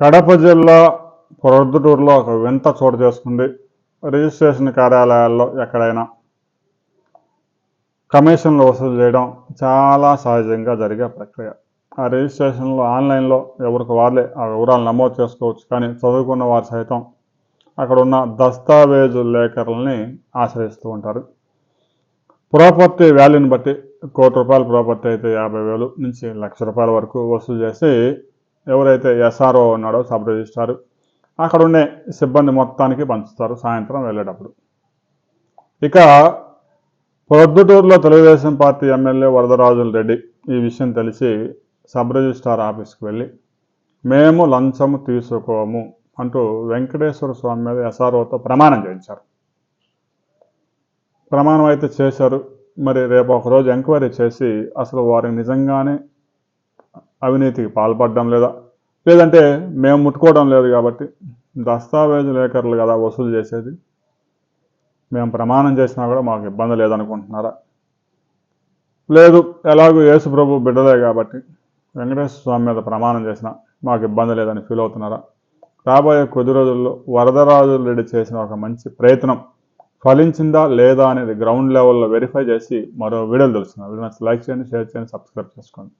కడప జిల్లా ప్రొద్దుటూరులో ఒక వింత చోటు చేసుకుంది. రిజిస్ట్రేషన్ కార్యాలయాల్లో ఎక్కడైనా కమిషన్లు వసూలు చేయడం చాలా సహజంగా జరిగే ప్రక్రియ. ఆ రిజిస్ట్రేషన్లో ఆన్లైన్లో ఎవరికి వాళ్ళే ఆ వివరాలు నమోదు చేసుకోవచ్చు. కానీ చదువుకున్న వారు సైతం అక్కడ ఉన్న దస్తావేజు లేఖరుల్ని ఆశ్రయిస్తూ ఉంటారు. ప్రాపర్టీ వాల్యూని బట్టి కోటి రూపాయల ప్రాపర్టీ అయితే యాభై వేలు నుంచి లక్ష రూపాయల వరకు వసూలు చేసి ఎవరైతే ఎస్ఆర్ఓ ఉన్నాడో సబ్ రిజిస్ట్రార్ అక్కడ ఉండే సిబ్బంది మొత్తానికి పంచుతారు సాయంత్రం వెళ్ళేటప్పుడు. ఇక ప్రొద్దుటూరులో తెలుగుదేశం పార్టీ ఎమ్మెల్యే వరదరాజుల రెడ్డి ఈ విషయం తెలిసి సబ్ రిజిస్ట్రార్ ఆఫీస్కి వెళ్ళి మేము లంచము తీసుకోము అంటూ వెంకటేశ్వర స్వామి మీద ఎస్ఆర్ఓతో ప్రమాణం చేయించారు. ప్రమాణం అయితే చేశారు. మరి రేపు ఒకరోజు ఎంక్వైరీ చేసి అసలు వారికి నిజంగానే అవినీతికి పాల్పడడం లేదా లేదంటే మేము ముట్టుకోవడం లేదు కాబట్టి దస్తావేజు లేఖరులు కదా వసూలు చేసేది. మేము ప్రమాణం చేసినా కూడా మాకు ఇబ్బంది లేదనుకుంటున్నారా? లేదు ఎలాగో యేసు ప్రభు బిడ్డలే కాబట్టి వెంకటేశ్వర స్వామి మీద ప్రమాణం చేసినా మాకు ఇబ్బంది లేదని ఫీల్ అవుతున్నారా? రాబోయే కొద్ది రోజుల్లో వరదరాజు రెడ్డి చేసిన ఒక మంచి ప్రయత్నం ఫలించిందా లేదా అనేది గ్రౌండ్ లెవెల్లో వెరిఫై చేసి మరో వీడియోలు తెలుస్తున్నారు వీడియో లైక్ చేయండి షేర్ చేయండి సబ్స్క్రైబ్ చేసుకోండి.